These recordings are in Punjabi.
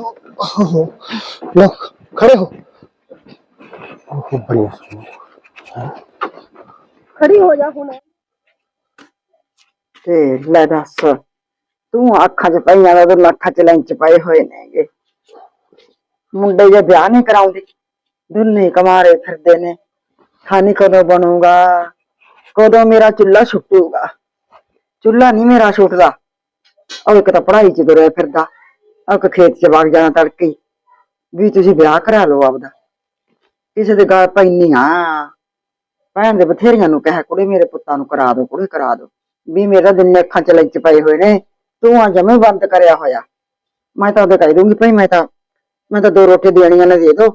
हो लो खड़े हो ओह, बढ़िया ਖੜੀ ਹੋ ਜਾ ਹੁਣ ਤੇ ਲੈ ਦੱਸ ਤੂੰ ਅੱਖਾਂ 'ਚ ਪਈਆਂ ਵਾ ਤੇ ਅੱਖਾਂ 'ਚ ਲੈਂਚ ਪਏ ਹੋਏ ਨੇਗੇ ਮੁੰਡੇ ਜੇ ਵਿਆਹ ਨਹੀਂ ਕਰਾਉਂਦੀ ਦੁੰਨੇ ਕਮਾਰੇ ਫਿਰਦੇ ਨੇ ਖਾਣੀ ਕਦੋਂ ਬਣੂਗਾ ਕਦੋਂ ਮੇਰਾ ਚੁੱਲ੍ਹਾ ਛੁੱਟੂਗਾ ਚੁੱਲ੍ਹਾ ਨਹੀਂ ਮੇਰਾ ਛੁੱਟਦਾ ਉਹ ਇੱਕ ਤਾਂ ਪੜ੍ਹਾਈ 'ਚ ਤੁਰਿਆ ਫਿਰਦਾ ਉਹ ਖੇਤ 'ਚ ਵਗ ਜਾਣਾ ਤੜਕੇ ਵੀ ਤੁਸੀਂ ਵਿਆਹ ਕਰਾ ਲਓ ਆਪਦਾ। ਕਿਸੇ ਦੇ ਗੱਲ ਪੈਣੀਆਂ ਭੈਣ ਦੇ ਬਥੇਰੀਆਂ ਨੂੰ ਕਹਿ, ਕੁੜੇ ਮੇਰੇ ਪੁੱਤਾਂ ਨੂੰ ਕਰਾ ਦਿਓ ਕੁੜੇ ਕਰਾ ਦਿਓ ਵੀ ਮੇਰਾ ਦਿਨ ਅੱਖਾਂ ਚ ਲੈਂਚ ਪਏ ਹੋਏ ਨੇ। ਤੂੰ ਆ ਜਮੇ ਬੰਦ ਕਰਿਆ ਹੋਇਆ। ਮੈਂ ਤਾਂ ਉਹਦੇ ਕਹਿ ਦੂੰਗੀ, ਭਾਈ ਮੈਂ ਤਾਂ ਮੈਂ ਤਾਂ ਦੋ ਰੋਟੀ ਦੇਣੀਆਂ ਨੇ ਦੇ ਦੋ।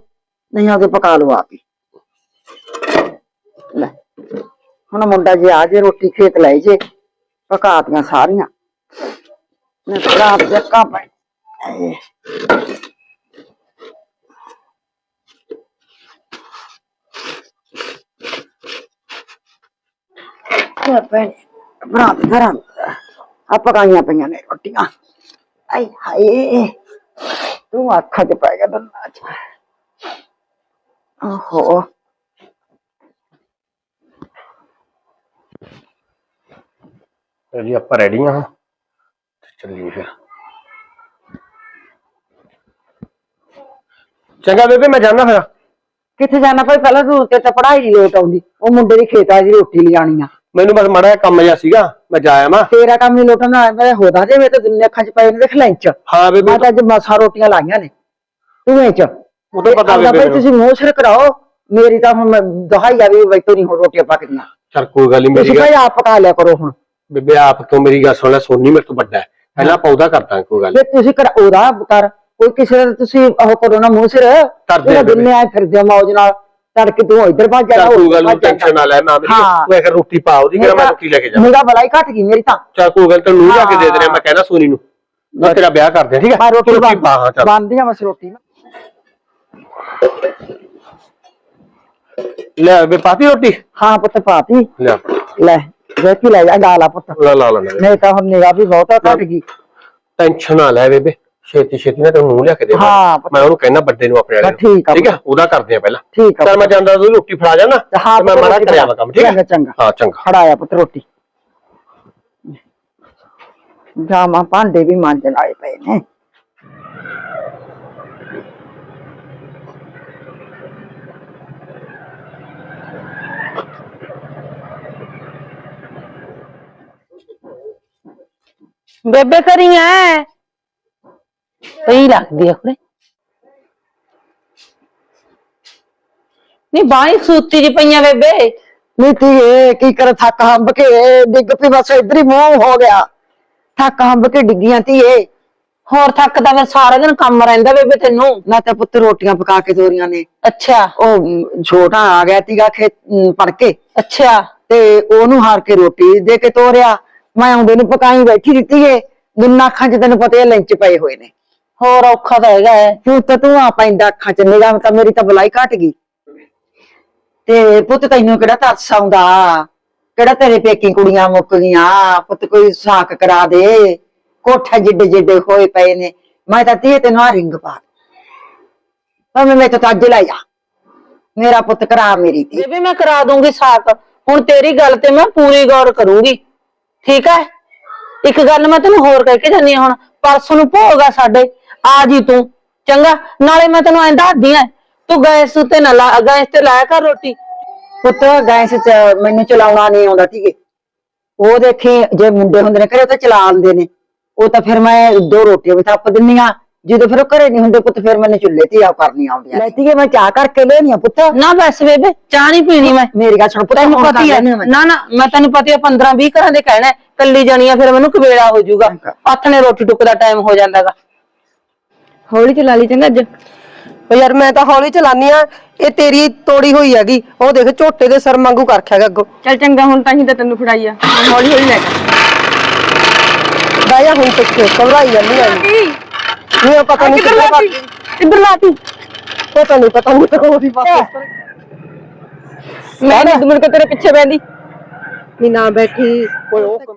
ਨਹੀਂ ਆਪਦੇ ਪਕਾ ਲਓ ਆਪ ਹੀ। ਲੈ, ਹੁਣ ਮੁੰਡਾ ਜੇ ਆ ਜੇ, ਰੋਟੀ ਖੇਤ ਲੈ ਜੇ, ਪਕਾਤੀਆਂ ਸਾਰੀਆਂ। ਮੈਂ ਰਾਤ ਜੱਕਾ ਪੈ ਭੈਣ ਬਰਾਤ ਘਰਾਂ ਆ ਪਕਾਈਆਂ ਪਈਆਂ ਨੇ ਰੋਟੀਆਂ ਆਈ ਹਾਏ ਤੂੰ ਅੱਖਾਂ 'ਚ ਪੈ ਗਿਆ ਦੰਨਾ 'ਚ ਓਹੋ ਤੇ ਜੀ ਆਪਾਂ ਰੈਡੀ ਹਾਂ ਤੇ ਚੱਲੀਏ ਫਿਰ ਚੰਗਾ ਬੇਬੇ ਮੈਂ ਜਾਣਾ ਫਿਰ। ਕਿੱਥੇ ਜਾਣਾ ਭਾਈ? ਪਹਿਲਾਂ ਤੂੰ ਤੇ ਤਾਂ ਪੜਾਈ ਨਹੀਂ ਲੋਟ ਆਉਂਦੀ। ਉਹ ਮੁੰਡੇ ਦੀ ਖੇਤਾਂ ਦੀ ਰੋਟੀ ਲਿਆਣੀ ਆ। ਮੈਨੂੰ ਬਸ ਮਾੜਾ ਜਿਹਾ ਕੰਮ ਜਿਹਾ ਸੀਗਾ ਮੈਂ ਜਾਇਆ ਮਾ ਤੇਰਾ ਕੰਮ ਨਹੀਂ ਲੋਟਣਾ ਮੈਂ ਹੋਦਾ ਜੇ ਮੈਂ ਤਾਂ ਦੁਨੀਆ ਅੱਖਾਂ 'ਚ ਪਏ ਨੇ ਦੇਖ ਲੈਂਚ। ਹਾਂ ਬੇਬੇ। ਮੈਂ ਤਾਂ ਅੱਜ ਮਸਾ ਰੋਟੀਆਂ ਲਾਈਆਂ ਨੇ। ਤੂੰ ਇਹ ਚ। ਉਹ ਤਾਂ ਪਤਾ ਬੇਬੇ ਭਾਈ। ਤੁਸੀਂ ਮੂੰਹ ਸਿਰ ਕਰਾਓ। ਮੇਰੀ ਤਾਂ ਹੁਣ ਦਹਾਈ ਆ ਵੀ ਬੈਠੋ ਨਹੀਂ ਹੋ ਰੋਟੀਆਂ ਪੱਕਦੀਆਂ ਚੱਲ ਕੋਈ ਗੱਲ ਨਹੀਂ ਮੇਰੀ ਗੱਲ ਆਪ ਪਕਾ ਲਿਆ ਕਰੋ ਹੁਣ। ਬੇਬੇ ਆਪ ਤੋਂ ਮੇਰੀ ਗੱਲ ਸੁਣ ਲੈ ਸੋਨੀ ਮੇਰੇ ਤੋਂ ਵੱਡਾ ਹੈ। ਪਹਿਲਾਂ ਪੌਦਾ ਕਰਦਾ ਕੋਈ ਗੱਲ ਨੀ। ਫਿਰ ਤੁਸੀਂ ਕਰ ਉਹਦਾ ਕਰ। ਕੋਈ ਕਿਸੇ ਦਾ ਤੁਸੀਂ ਉਹ ਕਰੋ ਨਾ ਮੂੰਹ ਸਿਰ ਕਰਦੇ ਜਿਹੜਾ ਆ ਦਿਨੇ ਆਏ ਫਿਰਦੇ ਹੋ ਮੌਜ ਨਾਲ ਤੜਕੇ ਤੂੰ ਇੱਧਰ ਭੱਜ ਜਾਣਾ ਚੱਲ ਕੋਈ ਗੱਲ ਉੱਧਰ ਨਹੀਂ ਭੱਜ ਜਾਣਾ। ਟੈਨਸ਼ਨ ਨਾ ਲੈ ਮੈਂ ਹਾਂ। ਮੈਂ ਕਿਹਾ ਰੋਟੀ ਪਾ ਉਹਦੀ ਕਿਹੜਾ ਮੈਂ ਰੋਟੀ ਲੈ ਕੇ ਜਾ ਮੇਰਾ ਬਲਾਈ ਘਟ ਗਈ ਮੇਰੀ ਤਾਂ। ਚੱਲ ਕੋਈ ਗੱਲ ਤੈਨੂੰ ਜਾ ਕੇ ਦੇ ਦੇਣਾ ਮੈਂ ਕਹਿਣਾ ਸੋਨੀ ਨੂੰ। ਮੈਂ ਤੇਰਾ ਵਿਆਹ ਕਰਦੇ ਠੀਕ ਹੈ? ਮੈਂ ਰੋਟੀ ਤੂੰ ਬੰਦ ਪਾ ਹਾਂ ਚੱਲ। ਬੰਦੀ ਆ ਬਸ ਰੋਟੀ। ਨਾ ਲੈ ਬੇ ਪਾਤੀ ਰੋਟੀ? ਹਾਂ ਪੁੱਤ ਪਾਤੀ। ਲੈ। ਲੈ ਜੈਕੀ ਲੈ ਜਾ ਗਾਲਾ ਪੁੱਤ। ਲਾ ਲਾ ਲਾ ਲੈ। ਨਹੀਂ ਤਾਂ ਹੁਣ ਨਿਗਾਹ ਵੀ ਬਹੁਤਾ ਘਟ ਗਈ। ਟੈਨਸ਼ਨ ਨਾ ਲੈ ਬੇਬੇ। ਛੇਤੀ ਛੇਤੀ ਨਾ ਤੈਨੂੰ ਲਿਆ ਕੇ ਦੇ। ਹਾਂ, ਪਤਾ- ਮੈਂ ਉਹਨੂੰ ਕਹਿਣਾ ਵੱਡੇ ਨੂੰ ਆਪਣੇ ਵਾਲੇ ਨੂੰ। ਠੀਕ ਆ, ਠੀਕ ਆ? ਉਹਦਾ ਕਰਦੇ ਆ ਪਹਿਲਾਂ। ਠੀਕ ਆ ਚੱਲ ਮੈਂ ਜਾਂਦਾ ਤੂੰ ਰੋਟੀ ਫੜਾ ਜਾਣਾ ਹਾਂ, ਤੇ ਮੈਂ ਪੁੱਤ ਰੋਟੀ ਕਰਿਆ। ਵਾ ਕੰਮ ਠੀਕ ਚੰਗਾ, ਹੈ ਚੰਗਾ। ਹਾਂ ਚੰਗਾ। ਖੜਾਇਆ ਪੁੱਤ ਰੋਟੀ। ਜਾਮਾ ਭਾਂਡੇ ਵੀ ਮਾਂਜਣ ਵਾਲੇ ਪਏ ਨੇ। ਬੇਬੇ ਕਰੀ ਐ? ਪਈ ਲੱਗਦੀ ਆ ਕੁੜੇ। ਨਹੀਂ ਬਾਈ ਸੂਤੀ ਜੀ ਪਈਆਂ ਬੇਬੇ। ਨੀਤੀ ਇਹ ਕੀ ਕਰ ਥੱਕ ਹੰਬ ਕੇ ਡਿੱਗ ਪਈ ਬਸ ਇਧਰ ਹੀ ਮੂੰਹ ਹੋ ਗਿਆ। ਥੱਕ ਹੰਬ ਕੇ ਡਿੱਗੀਆਂ ਧੀਏ। ਹੋਰ ਥੱਕਦਾ ਮੈਂ ਸਾਰਾ ਦਿਨ ਕੰਮ ਰਹਿੰਦਾ ਬੇਬੇ ਤੈਨੂੰ। ਨਾ ਤਾਂ ਪੁੱਤ ਰੋਟੀਆਂ ਪਕਾ ਕੇ ਤੋਰੀਆਂ ਨੇ। ਅੱਛਾ। ਉਹ ਮ, ਛੋਟਾ ਆ ਗਿਆ ਤੀਗਾ ਖੇਤ ਮ, ਪੜ ਕੇ। ਅੱਛਾ। ਤੇ ਉਹਨੂੰ ਹਾਰ ਕੇ ਰੋਟੀ ਦੇ ਕੇ ਤੋਰਿਆ। ਮੈਂ ਆਉਂਦੇ ਨੂੰ ਪਕਾਈ ਬੈਠੀ ਦਿੱਤੀ ਏ। ਦੁੰਨਾ ਅੱਖਾਂ 'ਚ ਤੈਨੂੰ ਪਤਾ ਹੈ ਲੰਚ ਪਏ ਹੋਏ ਨੇ। ਹੋਰ ਔਖਾ ਤਾਂ ਹੈਗਾ ਹੈ। ਤੂੰ ਤਾਂ ਤੂੰ ਆ ਪੈਂਦਾ ਅੱਖਾਂ 'ਚ ਨਿਗਾਹ, ਤਾਂ ਮੇਰੀ ਤਾਂ ਬੁਲਾਈ ਘਟ ਗਈ। ਤੇ ਪੁੱਤ ਤੈਨੂੰ ਕਿਹੜਾ ਤਰਸ ਆਉਂਦਾ? ਕਿਹੜਾ ਤੇਰੇ ਪੇਕੀ ਕੁੜੀਆਂ ਮੁੱਕ ਗਈਆਂ? ਪੁੱਤ ਕੋਈ ਸਾਕ ਕਰਾ ਦੇ। ਕੋਠਾ ਜਿੱਡੇ ਜਿੱਡੇ ਹੋਏ ਪਏ ਨੇ। ਮੈਂ ਤਾਂ ਤੀਏ ਤੈਨੂੰ ਆ ਰਿੰਗ ਪਾ ਪਰ ਮੈਂ ਤਾਂ ਅੱਜ ਲਾਇਆ ਮੇਰਾ ਪੁੱਤ ਕਰਾ ਮੇਰੀ ਤੀ ਵੀ ਮੈਂ ਕਰਾ ਦੂੰਗੀ ਸਾਕ। ਹੁਣ ਤੇਰੀ ਗੱਲ ਤੇ ਮੈਂ ਪੂਰੀ ਗੌਰ ਕਰੂੰਗੀ। ਠੀਕ ਹੈ? ਇੱਕ ਗੱਲ ਮੈਂ ਤੈਨੂੰ ਹੋਰ ਕਹਿ ਕੇ ਜਾਨੀ ਹਾਂ ਹੁਣ। ਪਰਸੋਂ ਨੂੰ ਭੋਗ ਆ ਸਾਡੇ। ਆ ਜੀ ਤੂੰ। ਚੰਗਾ ਨਾਲੇ ਮੈਂ ਤੈਨੂੰ ਐਂ ਦੱਸਦੀ ਆ ਤੂੰ ਗੈਸ ਤੇ ਨਾ ਲਾ ਗੈਸ ਤੇ ਲਾਇਆ ਕਰ ਰੋਟੀ। ਪੁੱਤ ਗੈਸ ਚ ਮੈਨੂੰ ਚਲਾਉਣਾ ਨਹੀਂ ਆਉਂਦਾ ਠੀਕੇ ਉਹ ਦੇਖੀ ਜੇ ਮੁੰਡੇ ਹੁੰਦੇ ਨੇ ਘਰੇ ਉਹ ਤਾਂ ਚਲਾ ਆਉਂਦੇ ਨੇ। ਉਹ ਤਾਂ ਫਿਰ ਮੈਂ ਦੋ ਰੋਟੀਆਂ ਵੀ ਥੱਪ ਦਿੰਨੀਆਂ ਜਦੋਂ ਫਿਰ ਉਹ ਘਰੇ ਨਹੀਂ ਹੁੰਦੇ ਪੁੱਤ ਫਿਰ ਮੈਨੂੰ ਚੁੱਲ੍ਹੇ ਤੇ ਆ ਕਰਨੀ ਆਉਂਦੀਆਂ। ਲੈ ਤੀਏ ਮੈਂ ਚਾਹ ਕਰਕੇ ਲੈਣੀ ਆ ਪੁੱਤ। ਨਾ ਬਸ ਬੇਬੇ ਚਾਹ ਨਹੀਂ ਪੀਣੀ ਮੈਂ। ਮੇਰੀ ਗੱਲ ਸੁਣ ਪੁੱਤ ਤੈਨੂੰ ਪਤਾ ਹੀ ਹੈ। ਨਾ ਨਾ ਮੈਂ ਤੈਨੂੰ ਪਤਾ ਹੀ ਹੈ 15 20 ਘਰਾਂ ਦੇ ਕਹਿਣਾ ਕੱਲੀ ਜਾਣੀ ਆ ਫਿਰ ਮੈਨੂੰ ਕਵੇਲਾ ਹੋ ਜਾਊਗਾ। ਹੱਥ ਨੇ ਰੋਟੀ ਟੁੱਕ ਦਾ ਟਾਈਮ ਹੋ ਜਾਂਦਾਗਾ। ਹੌਲੀ ਚਲਾ ਲਈ ਚੰਗਾ ਅੱਜ। ਓ ਯਾਰ ਮੈਂ ਤਾਂ ਹੌਲੀ ਚਲਾਨੀ ਆ ਇਹ ਤੇਰੀ ਤੋੜੀ ਹੋਈ ਹੈਗੀ ਉਹ ਦੇਖ ਝੋਟੇ ਦੇ ਸਰ ਵਾਂਗੂ ਕਰ ਰੱਖਿਆ ਗਾ ਅੱਗੋਂ। ਚੱਲ ਚੰਗਾ ਹੁਣ ਤਾਂ ਹੀ ਤਾਂ ਤੈਨੂੰ ਫੜਾਈ ਆ ਹੁਣ ਹੌਲੀ ਹੌਲੀ ਲੈ ਜਾ। ਹੁਣ ਤੱਕ ਘਬਰਾਈ ਜਾਂਦੀ ਆ। ਨਹੀਂ ਪਤਾ ਨਹੀਂ ਕਿੱਧਰ ਲਾਤੀ। ਇੱਧਰ ਲਾਤੀ? ਪਤਾ ਨਹੀਂ ਪਤਾ ਨਹੀਂ ਤਾਂ ਉਹਦੀ ਪਾਸੇ ਮੈਂ ਨਹੀਂ ਦੁਮੜ ਕੇ ਤੇਰੇ ਪਿੱਛੇ ਬੈੰਦੀ ਨਹੀਂ ਨਾ ਬੈਠੀ ਕੋਈ ਉਹ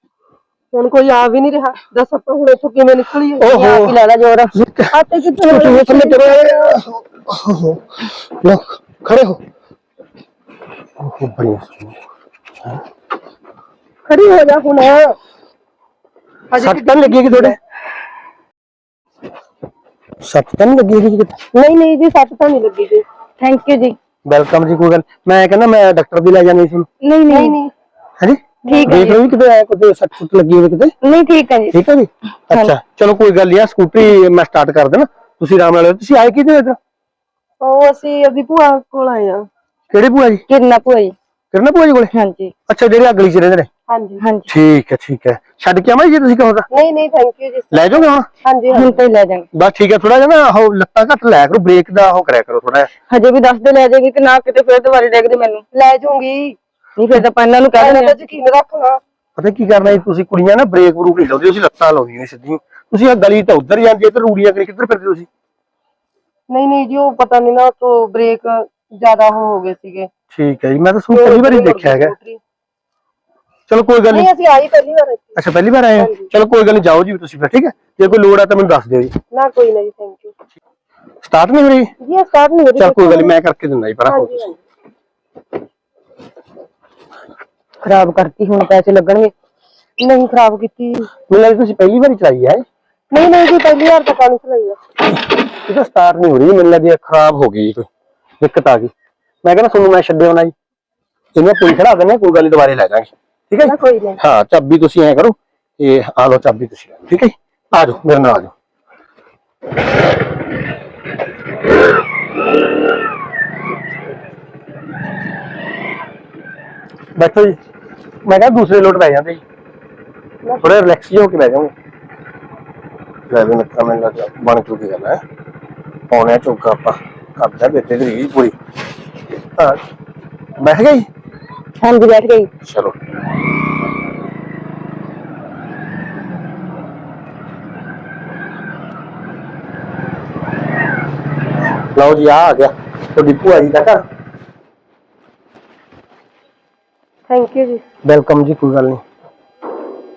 ਹੁਣ ਕੋਈ ਆ ਵੀ ਨਹੀਂ ਰਿਹਾ। ਦੱਸ ਆਪਾਂ ਹੁਣ ਇੱਥੋਂ ਕਿਵੇਂ ਨਿਕਲੀਏ? ਓਹੋ। ਕੀ ਲੈਣਾ ਜੋਰ। ਆਟੇ ਕਿੱਥੇ ਤੁਸੀਂ ਥੱਲੇ ਚਲੋ ਓਹੋ। ਲੋ ਖੜੇ ਹੋ। ਓਹੋ ਬੜੀ ਖੜੀ ਹੋ ਜਾ ਹੁਣ। ਸੱਟ ਤਾਂ ਨੀ ਲੱਗੀ ਕਿ ਤੁਹਾਡੇ? ਸੱਟ ਤਾਂ ਨੀ ਲੱਗੀ ਕਿ ਕਿਤੇ? ਨਹੀਂ ਨਹੀਂ ਜੀ ਸੱਟ ਤਾਂ ਨਹੀਂ ਲੱਗੀ ਜੀ। ਥੈਂਕ ਯੂ ਜੀ। ਵੈਲਕਮ ਜੀ ਕੋਈ ਗੱਲ ਮੈਂ ਕਹਿੰਦਾ ਮੈਂ ਡਾਕਟਰ ਦੀ ਲੈ ਜਾਣੀ ਸੀ। ਨਹੀਂ ਨਹੀਂ ਨਹੀਂ। ਹਾਂਜੀ? ਠੀਕ ਹੈ ਦੇਖ ਲਓ ਵੀ ਕਿਤੇ ਐ ਕੋਈ ਸੱਟ ਸੁੱਟ ਲੱਗੀ ਹੋਵੇ ਕਿਤੇ। ਨਹੀਂ ਠੀਕ ਹੈ ਜੀ। ਠੀਕ ਹੈ ਜੀ? ਅੱਛਾ ਚਲੋ ਕੋਈ ਗੱਲ ਨਹੀਂ ਆ ਸਕੂਟਰੀ ਮੈਂ ਸਟਾਰਟ ਕਰ ਦੇਣਾ। ਤੁਸੀਂ ਆਰਾਮ ਨਾਲ ਆਇਓ। ਤੁਸੀਂ ਆਏ ਕਿਹਦੇ ਇੱਧਰ? ਉਹ ਅਸੀਂ ਆਪਣੀ ਭੂਆ ਕੋਲ ਆਏ ਆ ਕਿਹੜੀ ਭੂਆ ਜੀ? ਕਿਰਨਾ ਭੂਆ ਜੀ। ਕਿਰਨ ਭੂਆ ਜੀ ਕੋਲੇ? ਹਾਂਜੀ। ਅੱਛਾ ਜਿਹੜੇ ਅਗਲੀ ਚ ਰਹਿੰਦੇ ਨੇ? ਹਾਂਜੀ ਹਾਂਜੀ। ਠੀਕ ਹੈ ਠੀਕ ਹੈ। ਛੱਡ ਕੇ ਆਵਾਂ ਜੀ ਤੁਸੀਂ ਕਹੋ ਤਾਂ? ਨਹੀਂ ਨਹੀਂ ਥੈਂਕ ਯੂ ਜੀ। ਲੈ ਜਾਓਗੇ ਹੁਣ? ਹਾਂਜੀ ਹੁਣ ਤਾਂ ਲੈ ਜਾਵਾਂਗੇ। ਬਸ ਠੀਕ ਹੈ ਥੋੜਾ ਜਿਹਾ ਨਾ ਉਹ ਲੱਤਾਂ ਘੱਟ ਲਾਇਆ ਕਰੋ ਬ੍ਰੇਕ ਦਾ ਉਹ ਕਰਿਆ ਕਰੋ ਥੋੜਾ ਹਜੇ ਵੀ ਦੱਸਦੇ ਲੈ ਜਾਏਗੀ ਕਿ ਨਾ ਕਿਤੇ ਫਿਰ ਦੁਬਾਰੇ ਡੇਗਦੇ ਮੈਨੂੰ। ਲੈ ਜਾਊਂਗੀ। ਨਹੀਂ ਫਿਰ ਤਾਂ ਆਪਾਂ ਇਹਨਾਂ ਨੂੰ ਕਹਿ ਦਿੰਦੇ ਦਾ ਯਕੀਨ ਰੱਖਣਾ। ਪਤਾ ਕੀ ਕਰਨਾ ਜੀ ਤੁਸੀਂ ਕੁੜੀਆਂ ਨਾ ਬ੍ਰੇਕ ਬਰੂਕ ਨਹੀਂ ਲਾਉਂਦੀ ਤੁਸੀਂ ਲੱਤਾਂ ਲਾਉਂਦੀਆਂ ਸਿੱਧੀ ਤੁਸੀਂ ਆ ਗਲੀ ਤਾਂ ਉਧਰ ਜਾਂਦੀ ਹੈ ਤੇ ਰੂੜੀਆਂ ਕਰੀ ਕਿੱਧਰ ਫਿਰਦੇ ਤੁਸੀਂ? ਨਹੀਂ ਨਹੀਂ ਜੀ ਉਹ ਪਤਾ ਨਹੀਂ ਨਾ ਤੋਂ ਬ੍ਰੇਕ ਜ਼ਿਆਦਾ ਹੋ ਹੋ ਗਏ ਸੀਗੇ। ਠੀਕ ਹੈ ਜੀ ਮੈਂ ਤਾਂ ਤੁਹਾਨੂੰ ਪਹਿਲੀ ਵਾਰੀ ਦੇਖਿਆ ਹੈਗਾ। ਚਲੋ ਕੋਈ ਗੱਲ ਨਹੀਂ ਨਹੀਂ। ਅਸੀਂ ਆਈ ਪਹਿਲੀ ਵਾਰ ਇੱਥੇ। ਅੱਛਾ ਪਹਿਲੀ ਵਾਰ ਆਏ ਹੋ ਚਲੋ ਕੋਈ ਗੱਲ ਨਹੀਂ ਜਾਓ ਜੀ ਤੁਸੀਂ ਫਿਰ ਠੀਕ ਹੈ? ਜੇ ਕੋਈ ਲੋੜ ਆ ਤਾਂ ਮੈਨੂੰ ਦੱਸ ਦਿਓ ਜੀ। ਨਾ ਕੋਈ ਨਹੀਂ ਥੈਂਕ ਯੂ ਸਟਾਰਟ ਨਹੀਂ ਹੋ ਰਹੀ ਜੀ ਇਹ ਸਟਾਰਟ ਨਹੀਂ ਹੋ ਰਹੀ ਚਲ ਕੋਈ ਗੱਲ ਨਹੀਂ ਮੈਂ ਕਰਕੇ ਦਿੰਦਾ ਜੀ ਪਰਾਂ ਹੋ ਹਾਂਜੀ, ਤੁਸੀਂ ਖਰਾਬ ਕਰਤੀ ਹੁਣ ਪੈਸੇ ਲੱਗਣਗੇ। ਨਹੀਂ ਖਰਾਬ ਕੀਤੀ। ਮੈਨੂੰ ਲੱਗਦਾ ਤੁਸੀਂ ਪਹਿਲੀ ਵਾਰੀ ਚਲਾਈ ਹੈ ਨਹੀਂ ਨਹੀਂ ਜੀ ਪਹਿਲੀ ਵਾਰ ਤਾਂ ਕਾਨੂੰ ਚਲਾਈ ਆ। ਇਹ ਤਾਂ ਸਟਾਰਟ ਨਹੀਂ ਹੋ ਰਹੀ ਮੈਨੂੰ ਲੱਗਦਾ ਇਹ ਖਰਾਬ ਹੋ ਗਈ ਜੀ ਕੋਈ। ਦਿੱਕਤ ਆ ਗਈ। ਮੈਂ ਕਹਿੰਦਾ ਤੁਹਾਨੂੰ ਮੈਂ ਛੱਡਿਆ ਹੋਣਾ ਜੀ। ਇਹਨੂੰ ਕੋਈ ਖੜਾ ਦਿੰਦੇ ਹਾਂ, ਕੋਈ ਗੱਲ ਨਹੀਂ ਦੁਬਾਰੇ ਲੈ ਜਾਾਂਗੇ ਠੀਕ ਹੈ ਜੀ? ਕੋਈ ਨਹੀਂ। ਹਾਂ ਚਾਬੀ ਤੁਸੀਂ ਐ ਕਰੋ। ਇਹ ਆ ਲਓ ਚਾਬੀ ਤੁਸੀਂ ਲੈ ਲਓ, ਠੀਕ ਹੈ ਜੀ? ਆ ਜਾਓ ਮੇਰੇ ਨਾਲ ਆ ਜਾਓ। ਬੈਠੋ ਜੀ। ਮੈਂ ਕਿਹਾ ਦੂਸਰੇ ਲੋਟ ਬਹਿ ਜਾਂਦੇ ਜੀ ਥੋੜੇ ਰਿਲੈਕਸ ਹੋ ਕੇ ਬਹਿ ਜਾਓਗੇ ਲੈ ਵੀ ਮਿੱਤਰਾ ਮੈਨੂੰ ਲੱਗਦਾ ਬਣ ਚੁੱਕੀ ਗੱਲ ਹੈ ਪੌਣਿਆ ਚੌਕਾ ਆਪਾਂ ਕਰਦਾ ਬੇਟੇ ਦੀ ਰੀਝ ਪੂਰੀ ਹਾਂ ਬੈਠ ਗਈ ਹਾਂਜੀ ਬੈਠ ਗਈ ਚਲੋ ਲਓ ਜੀ ਆ ਆ ਗਿਆ ਤੁਹਾਡੀ ਭੂਆ ਜੀ ਦਾ ਘਰ ਥੈਂਕ ਯੂ ਜੀ ਵੈਲਕਮ ਜੀ ਕੋਈ ਗੱਲ ਨਹੀਂ।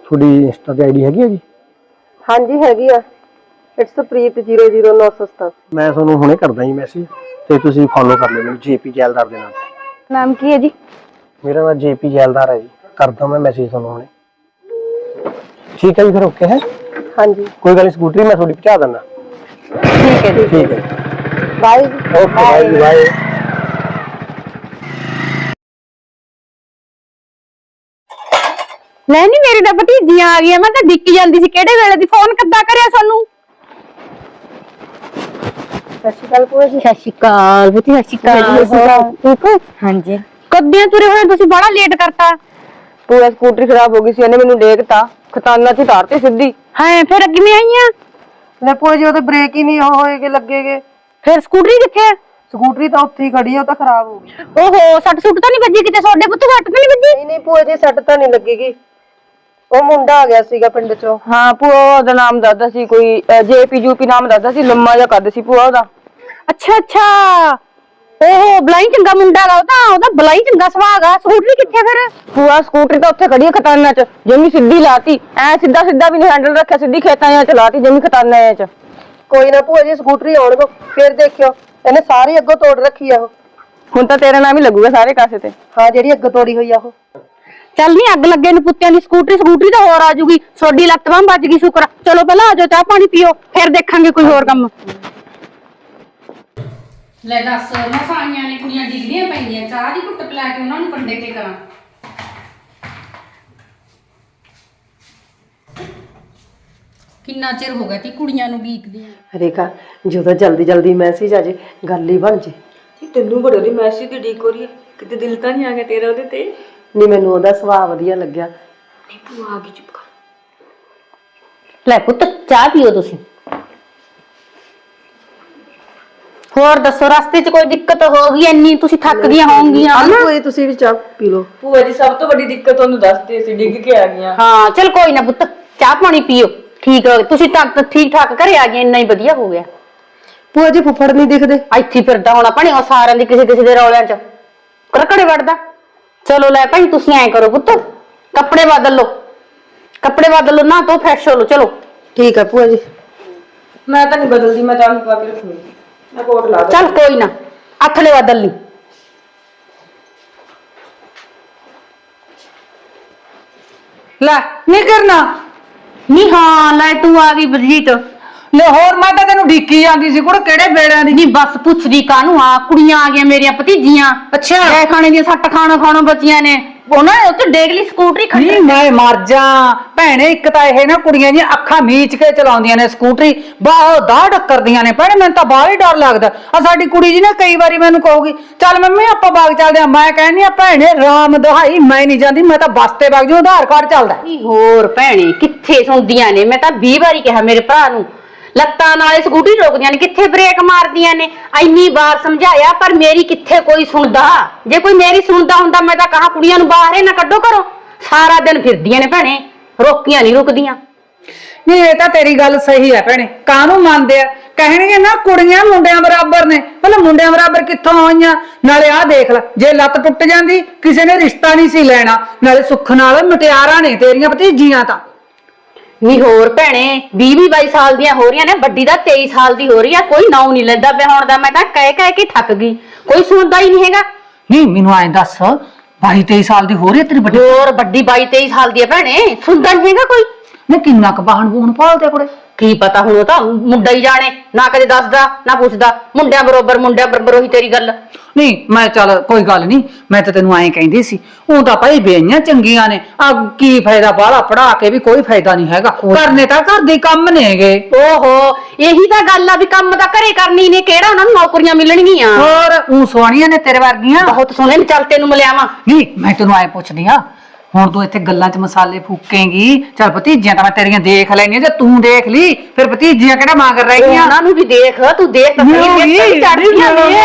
ਤੁਹਾਡੀ ਇੰਸਟਾ ਤੇ ਆਈਡੀ ਹੈਗੀ ਹੈ ਜੀ? ਹਾਂਜੀ ਹੈਗੀ ਆ। ਇਟਸ ਪ੍ਰੀਤ 00987 ਮੈਂ ਤੁਹਾਨੂੰ ਹੁਣੇ ਕਰਦਾ ਜੀ ਮੈਸੇਜ ਤੇ ਤੁਸੀਂ ਫੋਲੋ ਕਰ ਲਿਓ ਮੈਨੂੰ ਜੇਪੀ ਜੈਲਦਾਰ ਦੇ ਨਾਮ ਤੇ ਨਾਮ ਕੀ ਹੈ ਜੀ? ਮੇਰਾ ਨਾਮ ਜੇਪੀ ਜੈਲਦਾਰ ਹੈ ਜੀ। ਕਰਦਾ ਮੈਂ ਮੈਸੇਜ ਤੁਹਾਨੂੰ ਹੁਣੇ। ਠੀਕ ਹੈ ਜੀ ਫਿਰ ਓਕੇ ਹੈ? ਹਾਂਜੀ। ਕੋਈ ਗੱਲ ਨਹੀਂ ਸਕੂਟਰੀ ਮੈਂ ਤੁਹਾਡੀ ਪਹੁੰਚਾ ਦਿੰਦਾ। ਠੀਕ ਹੈ ਜੀ। ਠੀਕ ਹੈ ਬਾਏ ਓਕੇ ਬਾਏ ਬਾਏ ਨਹੀਂ ਨਹੀਂ ਮੇਰੀ ਤਾਂ ਭਤੀਜੀਆਂ ਆ ਗਈਆਂ ਮੈਂ ਤਾਂ ਡਿੱਕ ਜਾਂਦੀ ਸੀ। ਕਿਹੜੇ ਵੇਲੇ ਦੀ ਫੋਨ ਕਿੱਦਾਂ ਕਰਿਆ ਸਾਨੂੰ? ਸਤਿ ਸ਼੍ਰੀ ਅਕਾਲ ਭੂਆ ਜੀ। ਸਤਿ ਸ਼੍ਰੀ ਅਕਾਲ ਬੁੱਤੀ ਸਤਿ ਸ਼੍ਰੀ ਅਕਾਲ। ਠੀਕ ਹੋ? ਹਾਂਜੀ। ਕਦੋਂ ਤੁਰੇ ਹੋਏ ਤੁਸੀਂ ਬੜਾ ਲੇਟ ਕਰਤਾ। ਪੂਰਾ ਸਕੂਟਰੀ ਖਰਾਬ ਹੋ ਗਈ ਸੀ ਇਹਨੇ ਮੈਨੂੰ ਡੇਕਤਾ ਖਤਾਨਾ ਚ ਉਤਾਰਤੇ ਸਿੱਧੀ। ਹਾਂ ਫਿਰ ਕਿਵੇਂ ਆਈਆਂ? ਲੈ ਭੂਆ ਜੀ ਉਹਦੇ ਬ੍ਰੇਕ ਹੀ ਨਹੀਂ ਹੋਏਗੇ ਲੱਗੇਗੇ। ਫਿਰ ਸਕੂਟਰੀ ਕਿੱਥੇ ਆ? ਸਕੂਟਰੀ ਤਾਂ ਉੱਥੇ ਹੀ ਖੜੀ ਆ ਉਹ ਤਾਂ ਖਰਾਬ ਹੋ ਗਈ। ਓਹੋ ਸੱਟ ਸੁੱਟ ਤਾਂ ਨਹੀਂ ਵੱਜੀ ਕਿਤੇ? ਤੁਹਾਡੇ ਪੁੱਤ ਸੱਟ ਤਾਂ ਨਹੀਂ ਵੱਜੀ? ਨਹੀਂ ਨਹੀਂ ਭੂਆ ਜੀ ਸੱਟ ਤਾਂ ਨਹੀਂ ਲੱਗੇਗੀ। ਉਹ ਮੁੰਡਾ ਆ ਗਿਆ ਸੀਗਾ ਪਿੰਡ ਚੋਂ। ਹਾਂ ਭੂਆ ਉਹਦਾ ਨਾਮ ਦੱਸਦਾ ਸੀ ਕੋਈ ਜੇਪੀ ਜੂਪੀ ਨਾਮ ਦੱਸਦਾ ਸੀ ਲੰਮਾ ਜਿਹਾ ਕੱਦ ਸੀ ਭੂਆ ਉਹਦਾ। ਅੱਛਾ ਅੱਛਾ। ਓਹੋ ਬਲਾਈ ਚੰਗਾ ਮੁੰਡਾ ਗਾ ਉਹ ਤਾਂ ਉਹਦਾ ਬਲਾਈ ਚੰਗਾ ਸੁਭਾਅ ਗਾ। ਸਕੂਟਰੀ ਕਿੱਥੇ ਆ ਫਿਰ? ਭੂਆ ਸਕੂਟਰੀ ਤਾਂ ਉੱਥੇ ਖੜੀ ਹੈ ਖਤਾਨਾ ਚ ਜਮੀ ਸਿੱਧੀ ਲਾਤੀ। ਐ ਸਿੱਧਾ ਸਿੱਧਾ ਵੀ ਨਹੀਂ ਹੈਂਡਲ ਰੱਖਿਆ ਸਿੱਧੀ ਖੇਤਾਂ 'ਚ ਚਲਾਤੀ ਜਮੀ ਖਤਾਨਾ 'ਚ। ਕੋਈ ਨਾ ਭੂਆ ਜੀ ਸਕੂਟਰੀ ਆਉਣ ਦੋ ਫਿਰ ਦੇਖਿਓ। ਇਹਨੇ ਸਾਰੀ ਅੱਗੋਂ ਤੋੜ ਰੱਖੀ ਆ ਉਹ। ਹੁਣ ਤਾਂ ਤੇਰਾ ਨਾਮ ਹੀ ਲੱਗੂਗਾ ਸਾਰੇ ਕਾਸੇ ਤੇ। ਹਾਂ ਜਿਹੜੀ ਅੱਗੋਂ ਤੋੜੀ ਹੋਈ ਆ ਉਹ। ਚੱਲ ਨਹੀਂ ਅੱਗ ਲੱਗੇ ਨੂੰ ਕੁੱਤਿਆਂ ਦੀ ਸਕੂਟਰੀ ਸਕੂਟਰੀ ਤਾਂ ਹੋਰ ਆ ਜੂਗੀ। ਸੋਡੀ ਲੱਤ ਬਾਂਹ ਵੱਜ ਗਈ ਸ਼ੁਕਰ। ਚਲੋ ਪਹਿਲਾਂ ਆ ਜਾਓ ਚਾਹ ਪਾਣੀ ਪੀਓ ਫਿਰ ਦੇਖਾਂਗੇ ਕੋਈ ਹੋਰ ਕੰਮ। ਲੈ ਦੱਸ ਮਸਾਂ ਆਈਆਂ ਨੇ ਕੁੜੀਆਂ ਡਿੱਗਦੀਆਂ ਪੈਂਦੀਆਂ ਚਾਹ ਦੀ ਘੁੱਟ ਪਿਲਾ ਕੇ ਉਹਨਾਂ ਨੂੰ ਕੰਡੇ ਤੇ ਕਰਾਂ ਕਿੰਨਾ ਚਿਰ ਹੋ ਗਿਆ ਤੀ ਕੁੜੀਆਂ ਨੂੰ ਡੀਕਦੀਆਂ ਰੇਖਾ ਜਦੋਂ ਜਲਦੀ ਜਲਦੀ ਮੈਸੇਜ ਆ ਜੇ ਗੱਲ ਹੀ ਬਣ ਜੇ। ਤੈਨੂੰ ਬੜੇ ਉਹਦੀ ਮੈਸੇਜ ਦੀ ਡੀਕ ਹੋ ਰਹੀ ਹੈ। ਕਿਤੇ ਦਿਲ ਤਾਂ ਨਹੀਂ ਆ ਗਿਆ ਤੇਰਾ ਉਹਦੇ ਤੇ? ਨਹੀਂ ਮੈਨੂੰ ਉਹਦਾ ਸੁਭਾਅ ਵਧੀਆ ਲੱਗਿਆ। ਤੂੰ ਆ ਗਈ ਚੁੱਪ ਕਰ। ਲੈ ਪੁੱਤ ਚਾਹ ਪੀਓ ਤੁਸੀਂ। ਹੋਰ ਦੱਸੋ ਰਸਤੇ 'ਚ ਕੋਈ ਦਿੱਕਤ ਹੋ ਗਈ ਇੰਨੀ? ਤੁਸੀਂ ਥੱਕ ਗਈਆਂ ਹੋਵੋਗੀਆਂ ਹਨਾ? ਭੂਆ ਜੀ ਤੁਸੀਂ ਵੀ ਚਾਹ ਪੀ ਲਓ। ਭੂਆ ਜੀ ਸਭ ਤੋਂ ਵੱਡੀ ਦਿੱਕਤ ਉਹਨੂੰ ਦੱਸਦੇ ਸੀ ਡਿੱਗ ਕੇ ਆ ਗਈਆਂ। ਹਾਂ ਚਲ ਕੋਈ ਨਾ ਪੁੱਤ ਚਾਹ ਪਾਣੀ ਪੀਓ। ਠੀਕ ਹੋ ਤੁਸੀਂ ਤਾਂ ਠੀਕ ਠਾਕ ਘਰੇ ਆ ਗਏ ਇੰਨਾ ਹੀ ਵਧੀਆ ਹੋ ਗਿਆ। ਭੂਆ ਜੀ ਫੁੱਫੜ ਨਹੀਂ ਦਿਖਦੇ। ਇੱਥੇ ਹੀ ਫਿਰਦਾ ਹੋਣਾ ਭਾਣੇ ਉਹ ਸਾਰਿਆਂ ਦੀ ਕਿਸੇ ਕਿਸੇ ਦੇ ਰੌਲਿਆਂ 'ਚ। ਕਰਕੜੇ ਵੜਦਾ ਚਲੋ ਲੈ ਭਾਈ ਤੁਸੀਂ ਐਂ ਕਰੋ ਪੁੱਤ ਕੱਪੜੇ ਬਦਲ ਲਓ। ਕੱਪੜੇ ਬਦਲ ਲਓ ਨਾ ਤੋਂ ਫਰੈਸ਼ ਹੋ ਲਓ ਚਲੋ। ਠੀਕ ਹੈ ਭੂਆ ਜੀ। ਮੈਂ ਤਾਂ ਨਹੀਂ ਬਦਲਦੀ ਮੈਂ ਤਾਂ ਆਹੀ ਪਾ ਕੇ ਰੱਖੂੰਗੀ। ਮੈਂ ਕੋਟ ਲਾ ਚੱਲ ਕੋਈ ਨਾ ਅਥਲੇ ਬਦਲ ਲਈ। ਲੈ ਨਹੀਂ ਕਰਨਾ। ਨੀ ਹਾਂ ਲੈ ਤੂੰ ਆ ਗਈ ਬਜੀਤ ਲੈ ਹੋਰ ਮੈਂ ਤਾਂ ਤੈਨੂੰ ਢੀਕੀ ਜਾਂਦੀ ਸੀ ਕੁੜ ਕਿਹੜੇ ਵੇੜਿਆਂ ਦੀ? ਨੀ ਬਸ ਪੁੱਛਦੀ ਕਾਹਨੂੰ ਆ ਕੁੜੀਆਂ ਆ ਗਈਆਂ ਮੇਰੀਆਂ ਭਤੀਜੀਆਂ। ਅੱਛਾ। ਇਹ ਖਾਣੇ ਦੀਆਂ ਸੱਟ ਖਾਣੋ ਖਾਣੋ ਬੱਚੀਆਂ ਨੇ। ਉਹਨਾਂ ਨੇ ਉੱਤੇ ਡੇਗਲੀ ਸਕੂਟਰੀ ਖੜੀ ਨਹੀਂ ਮੈਂ ਮਰ ਜਾ। ਭੈਣੇ ਇੱਕ ਤਾਂ ਇਹ ਨਾ ਕੁੜੀਆਂ ਦੀਆਂ ਅੱਖਾਂ ਮੀਚ ਕੇ ਚਲਾਉਂਦੀਆਂ ਨੇ ਸਕੂਟਰੀ। ਬਾਹੋ ਦਾ ਡੱਕਰਦੀਆਂ ਨੇ। ਭੈਣੇ ਮੈਨੂੰ ਤਾਂ ਬਾਹਰ ਹੀ ਡਰ ਲੱਗਦਾ। ਆ ਸਾਡੀ ਕੁੜੀ ਜੀ ਨਾ ਕਈ ਵਾਰੀ ਮੈਨੂੰ ਕਹੂਗੀ ਚੱਲ ਮੰਮੀ ਆਪਾਂ ਬਾਗ ਚੱਲਦੇ ਆ। ਮੈਂ ਕਹਿੰਦੀ ਆ ਭੈਣੇ ਰਾਮ ਦਹਾਈ ਮੈਂ ਨਹੀਂ ਜਾਂਦੀ ਮੈਂ ਤਾਂ ਬੱਸ ਤੇ ਵਗ ਜੂ ਆਧਾਰ ਕਾਰਡ ਚੱਲਦਾ। ਨੀ ਹੋਰ ਭੈਣੇ ਕਿੱਥੇ ਸੁਣਦੀਆਂ ਨੇ? ਮੈਂ ਤਾਂ 20 ਵਾਰੀ ਕਿਹਾ ਮੇਰੇ ਭਰਾ ਨੂੰ। ਲੱਤਾਂ ਨਾਲੇ ਸਕੂਟੀ ਰੋਕਦੀਆਂ ਨੇ, ਕਿੱਥੇ ਬ੍ਰੇਕ ਮਾਰਦੀਆਂ ਨੇ? ਇੰਨੀ ਵਾਰ ਸਮਝਾਇਆ, ਪਰ ਮੇਰੀ ਕਿੱਥੇ ਕੋਈ ਸੁਣਦਾ? ਜੇ ਕੋਈ ਮੇਰੀ ਸੁਣਦਾ ਹੁੰਦਾ, ਮੈਂ ਤਾਂ ਕਹਾ ਕੁੜੀਆਂ ਨੂੰ ਬਾਹਰ ਹੀ ਨਾ ਕੱਢੋ ਕਰੋ ਸਾਰਾ ਦਿਨ ਫਿਰਦੀਆਂ ਨੇ ਭੈਣੇ, ਰੋਕੀਆਂ ਨਹੀਂ ਰੁਕਦੀਆਂ। ਨਹੀਂ, ਇਹ ਤਾਂ ਤੇਰੀ ਗੱਲ ਸਹੀ ਹੈ ਭੈਣੇ, ਕਾਹਨੂੰ ਮੰਨਦੇ ਆ? ਕਹਿਣਗੇ ਨਾ, ਕੁੜੀਆਂ ਮੁੰਡਿਆਂ ਬਰਾਬਰ ਨੇ। ਪਹਿਲਾਂ ਮੁੰਡਿਆਂ ਬਰਾਬਰ ਕਿੱਥੋਂ ਆਈਆਂ? ਨਾਲੇ ਆਹ ਦੇਖ ਲੈ, ਜੇ ਲੱਤ ਟੁੱਟ ਜਾਂਦੀ, ਕਿਸੇ ਨੇ ਰਿਸ਼ਤਾ ਨਹੀਂ ਸੀ ਲੈਣਾ, ਨਾਲੇ ਸੁੱਖ ਨਾਲ ਮਟਿਆਰਾਂ ਨੇ ਤੇਰੀਆਂ ਭਤੀਜੀਆਂ ਤਾਂ। ਨਹੀਂ ਹੋਰ ਭੈਣੇ 20 22 ਸਾਲ ਦੀਆਂ ਹੋ ਰਹੀਆਂ ਨੇ ਵੱਡੀ ਦਾ 23 ਸਾਲ ਦੀ ਹੋ ਰਹੀ ਆ ਕੋਈ ਨਾਉ ਨਹੀਂ ਲੈਂਦਾ ਪਿਆ ਹੁਣ ਦਾ ਮੈਂ ਤਾਂ ਕਹਿ ਕਹਿ ਕੇ ਥੱਕ ਗਈ। ਕੋਈ ਸੁਣਦਾ ਹੀ ਨਹੀਂ ਹੈਗਾ। ਨਹੀਂ ਮੈਨੂੰ ਐਂ ਦੱਸ 22 23 ਸਾਲ ਦੀ ਹੋ ਰਹੀ ਹੈ ਤੇਰੀ ਵੱਡੀ? ਹੋਰ ਵੱਡੀ 22 23 ਸਾਲ ਦੀ ਹੈ ਭੈਣੇ ਸੁਣਦਾ ਨਹੀਂ ਹੈਗਾ ਕੋਈ। ਨੇ ਕਿੰਨਾ ਕੁ ਬਾਹਣ ਬੂਣ ਪਾਲਦੇ ਕੁੜੇ? ਕੀ ਪਤਾ ਹੁਣ ਉਹ ਤਾਂ ਮੁੰਡਾ ਹੀ ਜਾਣੇ ਨਾ ਕਦੇ ਦੱਸਦਾ ਨਾ ਪੁੱਛਦਾ। ਮੁੰਡਿਆਂ ਬਰੋਬਰ ਮੁੰਡਿਆਂ ਬਰੋਬਰ ਉਹੀ ਤੇਰੀ ਗੱਲ। ਨਹੀਂ ਮੈਂ ਚੱਲ ਕੋਈ ਗੱਲ ਨਹੀਂ ਮੈਂ ਤਾਂ ਤੈਨੂੰ ਐਂ ਕਹਿੰਦੀ ਸੀ ਉਹ ਤਾਂ ਭਾਈ ਬੇਈਆਂ ਚੰਗੀਆਂ ਨੇ ਆ ਕੀ ਫਾਇਦਾ ਬਾਹਲਾ ਪੜਾ ਕੇ ਵੀ ਕੋਈ ਫਾਇਦਾ ਨਹੀਂ ਹੈਗਾ। ਕਰਨੇ ਤਾਂ ਘਰ ਦੇ ਕੰਮ ਨੇਗੇ। ਓਹੋ ਇਹੀ ਤਾਂ ਗੱਲ ਆ ਵੀ ਕੰਮ ਤਾਂ ਘਰੇ ਕਰਨੀ ਨੇ ਕਿਹੜਾ ਉਹਨਾਂ ਨੂੰ ਨੌਕਰੀਆਂ ਮਿਲਣਗੀਆਂ? ਹੋਰ ਉਹ ਸੋਹਣੀਆਂ ਨੇ ਤੇਰੇ ਵਰਗੀਆਂ। ਬਹੁਤ ਸੋਹਣੇ ਨੇ ਚੱਲ ਤੈਨੂੰ ਮਿਲਿਆਵਾਂ ਨਹੀਂ ਮੈਂ ਤੈਨੂੰ ਐ ਪੁੱਛਦੀ ਆ ਹੁਣ ਤੂੰ ਇੱਥੇ ਗੱਲਾਂ 'ਚ ਮਸਾਲੇ ਫੂਕੇਂਗੀ। ਚੱਲ ਭਤੀਜੀਆਂ ਤਾਂ ਮੈਂ ਤੇਰੀਆਂ ਦੇਖ ਲੈਣੀਆਂ ਜੇ ਤੂੰ ਦੇਖ ਲਈ ਫਿਰ ਭਤੀਜੀਆਂ ਕਿਹੜਾ ਮਾਂਗਰ ਰਹਿ ਗਈਆਂ ਉਹਨਾਂ ਨੂੰ ਵੀ ਦੇਖ ਤੂੰ ਦੇਖ ਤਾਂ ਸਹੀ ਨਹੀਂ, ਚੜਦੀਆਂ ਨੇ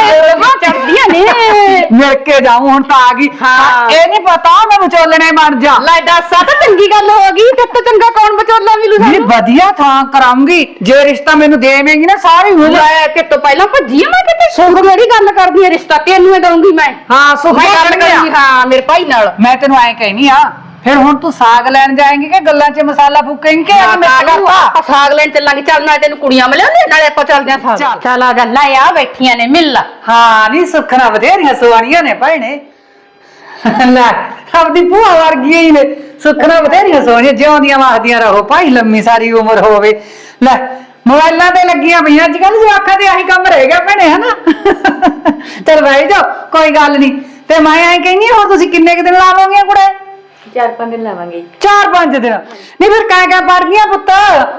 ਚੜਦੀਆਂ ਨੇ। ਮਿਲ ਕੇ ਜਾਉਂ ਹੁਣ ਤਾਂ ਆ ਗਈ। ਹਾਂ। ਇਹ ਨਹੀਂ ਪਤਾ ਮੈਂ ਵਿਚੋਲਣੇ ਬਣ ਜਾ। ਲੈ ਦੱਸ ਆ ਤਾਂ ਚੰਗੀ ਗੱਲ ਹੋ ਗਈ ਤੇ ਤਾਂ ਚੰਗਾ ਕੌਣ ਵਿਚੋਲਾ ਮਿਲੂ ਨਹੀਂ ਸਾਨੂੰ? ਵਧੀਆ ਥਾਂ ਕਰਾਉਂਗੀ ਜੇ ਰਿਸ਼ਤਾ ਮੈਨੂੰ ਦੇਵੇਂਗੀ ਨਾ ਸਾਰੀ ਉਮਰ ਲੈ ਤੇ ਤੋਂ ਪਹਿਲਾਂ ਭੱਜੀ ਆ ਮੈਂ ਕਿਤੇ? ਸੁਖ ਕਿਹੜੀ ਗੱਲ ਕਰਦੀ ਹੈ ਰਿਸ਼ਤਾ ਤੈਨੂੰ ਇਹ ਦਊਂਗੀ ਮੈਂ। ਹਾਂ ਸੁਖ ਮੈਂ ਗੱਲ ਕਰਨੀ ਆ। ਹਾਂ ਮੇਰੇ ਭਾਈ ਨਾਲ। ਮੈਂ ਤੈਨੂੰ ਐਂ ਕਹਿਨੀ ਆ ਫਿਰ ਹੁਣ ਤੂੰ ਸਾਗ ਲੈਣ ਜਾਏਂਗੀ ਕਿ ਗੱਲਾਂ 'ਚ ਮਸਾਲਾ ਫੂਕੇਂਗੀ ਕਿ ਕਾਲੂ ਕਰਤਾ? ਆਪਾਂ ਸਾਗ ਲੈਣ ਚੱਲਾਂਗੇ। ਚੱਲ ਨਾਲ ਤੈਨੂੰ ਕੁੜੀਆਂ ਮਿਲਿਆਉਂਦੇ ਨਾਲੇ ਆਪਾਂ ਚੱਲਦੇ ਆਂ ਸਾਗ। ਚੱਲ। ਆ ਜਾ ਲੈ ਆ ਬੈਠੀਆਂ ਨੇ ਮਿਲ ਲਾ। ਹਾਂ ਨਹੀਂ ਸੁਖਣਾ ਬਥੇਰੀਆਂ ਸਵਾਣੀਆਂ ਨੇ ਭੈਣੇ। ਲੈ ਆਪਦੀ ਭੂਆ ਵਰਗੀਆਂ ਹੀ ਨੇ। ਸੁਖਣਾ ਬਥੇਰੀਆਂ ਸੋਹਣੀਆਂ ਜਿਉਂਦੀਆਂ ਵਾਹਦੀਆਂ ਰਹੋ। ਭਾਈ ਲੰਮੀ ਸਾਰੀ ਉਮਰ ਹੋਵੇ। ਲੈ ਮੋਬਾਈਲਾਂ ਤੇ ਲੱਗੀਆਂ ਪਈਆਂ ਅੱਜ ਕੱਲ ਜਵਾਕਾਂ ਦੇ ਆਹੀ ਕੰਮ ਰਹਿ ਗਿਆ ਭੈਣੇ ਹਨਾ? ਚਲ ਬਹਿ ਜਾ ਕੋਈ ਗੱਲ ਨਹੀਂ। ਤੇ ਮੈਂ ਐਂ ਕਹਿੰਦੀ ਹਾਂ, ਤੁਸੀਂ ਕਿੰਨੇ ਕੁ ਦਿਨ ਲਾਵੋਗੇ ਕੁੜੇ? ਚਾਰ ਪੰਜ ਦਿਨ ਲਾਵਾਂਗੇ ਚਾਰ ਪੰਜ ਦਿਨ। ਨਹੀਂ ਫਿਰ ਕਹਿ ਕਹਿ ਪੜ ਗਈਆਂ ਪੁੱਤ?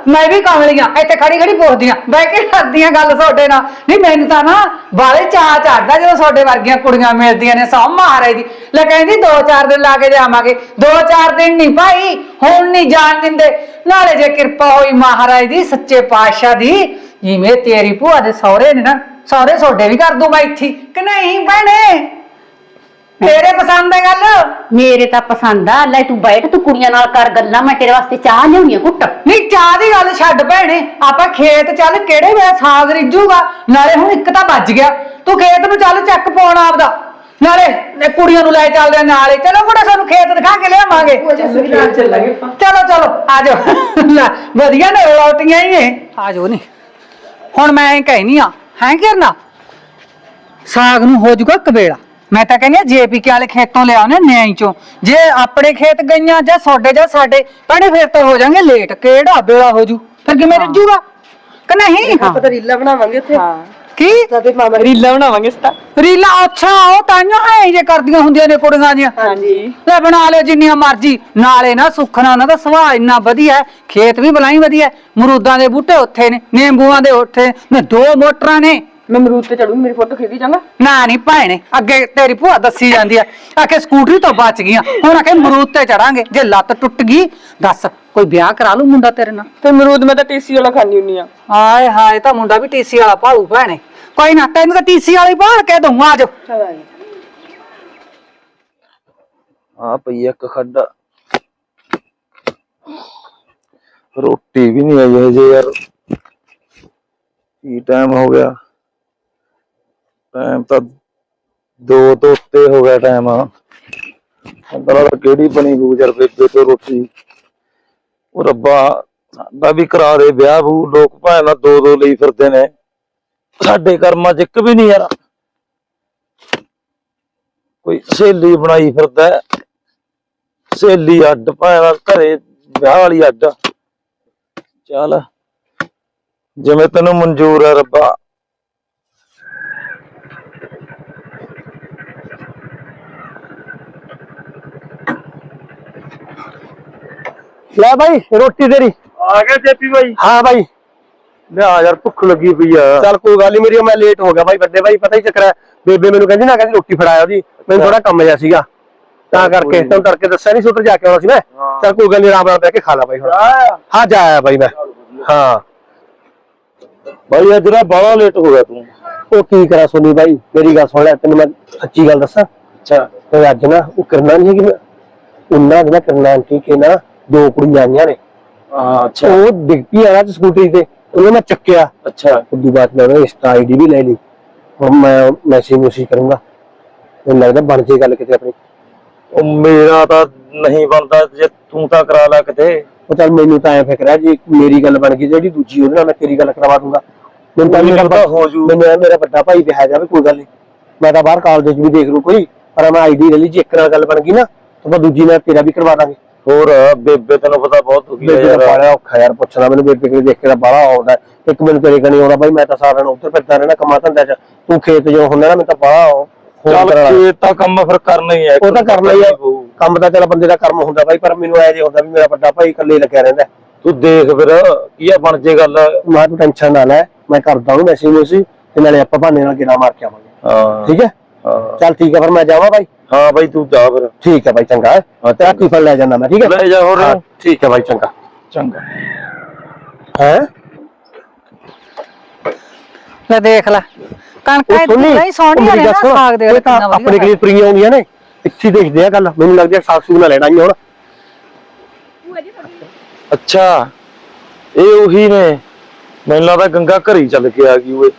ਮੈਂ ਵੀ ਕਮਲੀਆਂ ਇੱਥੇ ਖੜੀ ਖੜੀ ਪੁੱਛਦੀਆਂ। ਬਹਿ ਕੇ ਕਰਦੀਆਂ ਗੱਲ ਤੁਹਾਡੇ ਨਾਲ। ਨਹੀਂ ਮੈਨੂੰ ਤਾਂ ਨਾ ਬਾਲੇ ਚਾਹ ਚੜਦਾ ਜਦੋਂ ਤੁਹਾਡੇ ਵਰਗੀਆਂ ਕੁੜੀਆਂ ਮਿਲਦੀਆਂ ਨੇ, ਸੌ ਮਹਾਰਾਜ ਦੀ। ਲੈ ਕਹਿੰਦੀ ਦੋ ਚਾਰ ਦਿਨ ਲਾ ਕੇ ਜਾਵਾਂਗੇ। ਦੋ ਚਾਰ ਦਿਨ ਨਹੀਂ ਭਾਈ, ਹੁਣ ਨਹੀਂ ਜਾਣ ਦਿੰਦੇ। ਨਾਲੇ ਜੇ ਕਿਰਪਾ ਹੋਈ ਮਹਾਰਾਜ ਦੀ, ਸੱਚੇ ਪਾਤਸ਼ਾਹ ਦੀ, ਜਿਵੇਂ ਤੇਰੀ ਭੂਆ ਦੇ ਸਹੁਰੇ ਨੇ ਨਾ, ਸਹੁਰੇ ਤੁਹਾਡੇ ਵੀ ਕਰ ਦੂੰ ਮੈਂ ਇੱਥੇ। ਕਿ ਨਹੀਂ ਭੈਣੇ? ਤੇਰੇ ਪਸੰਦ ਹੈ ਗੱਲ? ਮੇਰੇ ਤਾਂ ਪਸੰਦ ਆ। ਲੈ ਤੂੰ ਬੈਠ ਤੂੰ ਕੁੜੀਆਂ ਨਾਲ ਕਰ ਗੱਲਾਂ ਮੈਂ ਤੇਰੇ ਵਾਸਤੇ ਚਾਹ ਲਿਆਉਣੀ ਆ ਘੁੱਟ। ਨਹੀਂ ਚਾਹ ਦੀ ਗੱਲ ਛੱਡ ਭੈਣੇ। ਆਪਾਂ ਖੇਤ ਚੱਲ ਕਿਹੜੇ ਵੇਲੇ ਸਾਗ ਰਿੱਝੂਗਾ? ਨਾਲੇ ਹੁਣ ਇੱਕ ਤਾਂ ਵੱਜ ਗਿਆ। ਤੂੰ ਖੇਤ ਨੂੰ ਚੱਲ ਚੱਕ ਪਾਉਣ ਆਪਦਾ। ਨਾਲੇ ਨੇ ਕੁੜੀਆਂ ਨੂੰ ਲੈ ਚੱਲਦੇ ਆ ਨਾਲੇ ਚਲੋ ਕੁੜਾ ਸਾਨੂੰ ਖੇਤ ਦਿਖਾ ਕੇ ਲਿਆਵਾਂਗੇ। ਚੱਲਾਂਗੇ ਆਪਾਂ। ਚਲੋ ਚਲੋ ਆ ਜਾਓ। ਲੈ ਵਧੀਆ ਨੇ ਰੋਟੀਆਂ ਹੀ ਨੇ। ਆ ਜਾਓ ਨੀ। ਹੁਣ ਮੈਂ ਐਂ ਕਹਿਨੀ ਆ ਹੈ ਕਰਨਾ? ਸਾਗ ਨੂੰ ਹੋ ਜਾਊਗਾ ਕਬੇੜਾ ਮੈਂ ਤਾਂ ਕਹਿੰਦੀ ਆ ਜੇਪੀਕੇ ਵਾਲੇ ਖੇਤੋਂ ਲਿਆਉਣੇ ਨਿਆਂ ਚੋਂ। ਜੇ ਆਪਣੇ ਖੇਤ ਗਈਆਂ ਜਾਂ ਤੁਹਾਡੇ ਜਾਂ ਸਾਡੇ ਭੈਣੇ ਫਿਰ ਤਾਂ ਹੋ ਜਾਣਗੇ ਲੇਟ। ਕਿਹੜਾ ਬੇੜਾ ਹੋ ਜੂ? ਫਿਰ ਕਿਵੇਂ ਰੱਜੂਗਾ ਕਿ ਨਹੀਂ? ਆਪਾਂ ਤਾਂ ਰੀਲਾ ਬਣਾਵਾਂਗੇ ਉੱਥੇ। ਹਾਂ। ਕੀ? ਮਾਮਾ ਰੀਲਾ ਬਣਾਵਾਂਗੇ ਸਤਾ ਰੀਲਾ? ਅੱਛਾ ਉਹ ਤਾਈਆਂ ਐ ਜੇ ਕਰਦੀਆਂ ਹੁੰਦੀਆਂ ਨੇ ਕੁੜੀਆਂ ਜੀਆਂ। ਹਾਂਜੀ। ਲੈ ਬਣਾ ਲਿਓ ਜਿੰਨੀਆਂ ਮਰਜ਼ੀ। ਨਾਲੇ ਨਾ ਸੁੱਖਣਾ ਉਹਨਾਂ ਦਾ ਸੁਭਾਅ ਇੰਨਾ ਵਧੀਆ ਖੇਤ ਵੀ ਬਲਾਈ ਵਧੀਆ ਮਰੂਦਾਂ ਦੇ ਬੂਟੇ ਉੱਥੇ ਨੇ ਨਿੰਬੂਆਂ ਦੇ ਉੱਥੇ ਨੇ ਦੋ ਮੋਟਰਾਂ ਨੇ। ਮੈਂ ਮਰੂਦ ਤੇ ਚੜੂ ਮੇਰੀ ਫੋਟੋ ਖਿੱਚੀ ਜਾਂਗਾ ਨਾ ਨਹੀਂ ਭੈਣੇ ਅੱਗੇ ਤੇਰੀ ਭੂਆ ਦੱਸੀ ਜਾਂਦੀ ਆ ਆਖੇ ਸਕੂਟਰੀ ਤੋਂ ਬਚ ਗਈਆਂ ਹੁਣ ਆਖੇ ਮਰੂਦ ਤੇ ਚੜਾਂਗੇ ਜੇ ਲੱਤ ਟੁੱਟ ਗਈ ਦੱਸ ਕੋਈ ਵਿਆਹ ਕਰਾ ਲੂ ਮੁੰਡਾ ਤੇਰੇ ਨਾਲ? ਤੇ ਮਰੂਦ ਮੈਂ ਤਾਂ ਟੀਸੀ ਵਾਲਾ ਖਾਣੀ ਹੁੰਨੀ ਆ। ਹਾਏ ਹਾਏ ਤਾਂ ਮੁੰਡਾ ਵੀ ਟੀਸੀ ਵਾਲਾ ਭਾਲੂ ਭੈਣੇ। ਕੋਈ ਨਾ ਤੈਨੂੰ ਤਾਂ ਟੀਸੀ ਵਾਲੀ ਭਾਲ ਕੇ ਦਊਂ ਆ ਜਾ। ਆ ਪਈ ਇੱਕ ਖੱਡਾ। ਰੋਟੀ ਵੀ ਨਹੀਂ ਆਈ ਹਜੇ ਯਾਰ। ਕੀ ਟਾਈਮ ਹੋ ਗਿਆ? ਟਾਈਮ ਤਾਂ ਦੋ ਤੋਂ ਉੱਤੇ ਹੋ ਗਿਆ ਟਾਈਮ ਅੰਦਰ ਕਿਹੜੀ ਬਣੀ ਹੋਊ ਯਾਰ ਤੋਂ ਰੋਟੀ? ਉਹ ਰੱਬਾ, ਸਾਡਾ ਵੀ ਕਰਾ ਦੇ, ਵਿਆਹ ਬੂ ਲੋਕ ਭਾਵੇਂ ਨਾ ਦੋ ਦੋ ਲਈ ਫਿਰਦੇ ਨੇ। ਸਾਡੇ ਕਰਮਾਂ 'ਚ ਇੱਕ ਵੀ ਨਹੀਂ ਯਾਰ। ਕੋਈ ਸਹੇਲੀ ਬਣਾਈ ਫਿਰਦਾ ਸਹੇਲੀ ਅੱਡ, ਭਾਵੇਂ ਘਰੇ ਵਿਆਹ ਵਾਲੀ ਅੱਡ। ਚੱਲ, ਜਿਵੇਂ ਤੈਨੂੰ ਮਨਜ਼ੂਰ ਹੈ ਰੱਬਾ। ਲੈ ਭਾਈ ਰੋਟੀ ਤੇਰੀ। ਆ ਗਿਆ ਜੇਪੀ ਭਾਈ ਹਾਂ ਭਾਈ ਲਿਆ ਯਾਰ ਭੁੱਖ ਲੱਗੀ ਪਈ ਆ। ਚੱਲ ਕੋਈ ਗੱਲ ਨਹੀਂ ਮੇਰੀ ਮੈਂ ਲੇਟ ਹੋ ਗਿਆ ਭਾਈ ਵੱਡੇ ਭਾਈ ਪਤਾ ਹੀ ਚੱਕਰ ਹੈ। ਬੇਬੇ ਮੈਨੂੰ ਕਹਿੰਦੀ ਨਾ ਕਹਿੰਦੀ ਰੋਟੀ ਫੜਾਇਆ ਉਹਦੀ ਮੈਨੂੰ ਥੋੜਾ ਕੰਮ ਜਿਹਾ ਸੀਗਾ। ਤਾਂ ਕਰਕੇ ਤੈਨੂੰ ਤੜਕੇ ਦੱਸਿਆ ਨਹੀਂ ਸੁੱਟਰ ਜਾ ਕੇ ਆਉਣਾ ਸੀ ਮੈਂ। ਚੱਲ ਕੋਈ ਗੱਲ ਨਹੀਂ ਆਰਾਮ ਨਾਲ ਬਹਿ ਕੇ ਖਾ ਲਾ ਭਾਈ ਹੁਣ। ਹਾਂ ਜਾ ਆਇਆ ਭਾਈ ਮੈਂ। ਹਾਂ। ਭਾਈ ਅੱਜ ਨਾ ਬਾਹਲਾ ਲੇਟ ਹੋ ਗਿਆ ਤੂੰ। ਉਹ ਕੀ ਕਰਾਂ ਸੋਨੀ ਭਾਈ ਮੇਰੀ ਗੱਲ ਸੁਣ ਲੈ ਤੈਨੂੰ ਮੈਂ ਸੱਚੀ ਗੱਲ ਦੱਸਾਂ? ਅੱਛਾ। ਤੇ ਅੱਜ ਨਾ ਉਹ ਕਰਨਾ ਨਹੀਂ ਕਿ ਮੈਂ ਉਹਨਾਂ ਦੇ ਨਾ ਕਰਨਾ ਆਂਟੀ ਕੇ ਨਾ ਦੋ ਕੁੜੀਆਂ ਆਈਆਂ ਨੇ। ਅੱਛਾ। ਉਹ ਡਿੱਗ ਆ ਨਾ ਸਕੂਟਰੀ ਤੇ ਉਹਨੇ ਮੈਂ ਚੱਕਿਆ। ਅੱਛਾ। ਉਦੋਂ ਬਾਅਦ ਮੈਂ ਉਹਦਾ ਇੰਸਟਾ ਆਈਡੀ ਵੀ ਲੈ ਲਈ। ਹੁਣ ਮੈਂ ਮੈਸੇਜ ਮੈਸੇਜ ਕਰੂੰਗਾ। ਮੈਨੂੰ ਲੱਗਦਾ ਬਣ ਜੇ ਗੱਲ ਕਿਤੇ ਆਪਣੀ। ਉਹ ਮੇਰਾ ਤਾਂ ਨਹੀਂ ਬਣਦਾ ਜੇ ਤੂੰ ਤਾਂ ਕਰਾ ਲੈ ਕਿਤੇ। ਉਹ ਚੱਲ ਮੈਨੂੰ ਤਾਂ ਐ ਫਿਕਰ ਹੈ ਜੇ ਮੇਰੀ ਗੱਲ ਬਣ ਗਈ ਜਿਹੜੀ ਦੂਜੀ ਉਹਦੇ ਨਾਲ ਮੈਂ ਤੇਰੀ ਗੱਲ ਕਰਵਾ ਦੂੰਗਾ। ਮੈਨੂੰ ਤਾਂ ਨਹੀਂ ਕਰਦਾ ਹੋ ਜੂ। ਮੈਨੂੰ ਮੇਰਾ ਵੱਡਾ ਭਾਈ ਵਿਆਹ ਜਾਵੇ ਕੋਈ ਗੱਲ ਨਹੀਂ ਮੈਂ ਤਾਂ ਬਾਹਰ ਕਾਲਜ 'ਚ ਵੀ ਦੇਖ ਲੂ ਕੋਈ ਪਰ ਮੈਂ ਆਈਡੀ ਲੈ ਲਈ ਜੇ ਇੱਕ ਨਾਲ ਗੱਲ ਬਣ ਗਈ ਨਾ ਤਾਂ ਮੈਂ ਦੂਜੀ ਨਾਲ ਤੇਰਾ ਵੀ ਕਰਵਾ ਦਾਂਗੇ। ਹੋਰ ਬੇਬੇ ਤੈਨੂੰ ਪਤਾ ਬਹੁਤ ਦੁਖੀ ਆ ਬੇਬੇ ਦਾ ਯਾਰ। ਬਾਲਾ ਔਖਾ ਯਾਰ ਪੁੱਛਣਾ ਮੈਨੂੰ ਬੇਬੇ ਕੋਲ ਦੇਖ ਕੇ ਤਾਂ ਬਾਲਾ ਆਉਂਦਾ ਹੈ। ਇੱਕ ਮੈਨੂੰ ਤੇਰੇ ਕਣੀ ਆਉਂਦਾ ਬਾਈ ਮੈਂ ਤਾਂ ਸਾਰਾ ਦਿਨ ਉੱਧਰ ਫਿਰਦਾ ਰਹਿਣਾ ਕਮਾ ਧੰਦਾ 'ਚ। ਤੂੰ ਖੇਤ ਜੋ ਹੁੰਦਾ ਨਾ ਮੈਂ ਤਾਂ ਬਾਲਾ ਚੱਲ ਤਾਂ ਕੰਮ ਫਿਰ ਕਰਨਾ ਹੀ ਹੈ ਉਹ ਤਾਂ ਕਰਨਾ ਹੀ ਆ। ਕੰਮ ਤਾਂ ਚੱਲ ਬੰਦੇ ਦਾ ਕਰਮ ਹੁੰਦਾ ਬਾਈ ਪਰ ਮੈਨੂੰ ਐ ਜੇ ਹੁੰਦਾ ਵੀ ਮੇਰਾ ਵੱਡਾ ਭਾਈ ਇਕੱਲੇ ਲੱਗਿਆ ਰਹਿੰਦਾ। ਹੈ। ਤੂੰ ਦੇਖ ਫਿਰ ਕੀ ਆ ਬਣ ਜੇ ਗੱਲ। ਮੈਂ ਤੂੰ ਟੈਨਸ਼ਨ ਨਾ ਲੈ ਮੈਂ ਕਰਦਾ ਉਹਨੂੰ ਮੈਸੇਜ ਤੇ ਨਾਲੇ ਆਪਾਂ ਬਹਾਨੇ ਨਾਲ ਕਿਹੜਾ ਮਾਰ ਕੇ ਆਵਾਂਗੇ। ਹਾਂ। ਠੀਕ ਹੈ? ਹਾਂ। ਚੱਲ ਠੀਕ ਹੈ ਫਿਰ ਮੈਂ ਜਾਵਾਂ ਬਾਈ। ਹਾਂ ਬਾਈ ਤੂੰ ਜਾ ਫਿਰ ਠੀਕ ਹੈ ਬਾਈ ਚੰਗਾ ਹੈ ਹਾਂ, ਤੇ ਆ ਟਿਫਨ ਲੈ ਜਾਂਦਾ ਮੈਂ ਠੀਕ ਹੈ ਲੈ ਜਾ ਹੋਰ ਹਾਂ, ਠੀਕ ਹੈ ਬਾਈ ਚੰਗਾ ਚੰਗਾ ਹੈ ਲੈ ਦੇਖ ਲੈ ਕਣਕਾਂ ਇਦਾਂ ਹੀ ਸੋਹਣੀਆਂ ਨੇ ਨਾ ਸਾਗ ਦੇ ਕਿੰਨਾ ਆਪਣੇ ਵਧੀਆ ਕੋਲ ਪ੍ਰੀਆਂ ਆਉਂਦੀਆਂ ਨੇ ਇੱਥੇ ਹੀ ਦੇਖਦੇ ਆ ਗੱਲ ਮੈਨੂੰ ਲੱਗਦਾ ਸਾਗ ਸੂਗ ਨਾ ਲੈਣਾ ਹੀ ਹੁਣ ਅੱਛਾ ਇਹ ਉਹੀ ਨੇ ਮੈਨੂੰ ਲੱਗਦਾ ਗੰਗਾ ਘਰੀ ਚੱਲ ਕੇ ਆ ਗਈ ਓਏ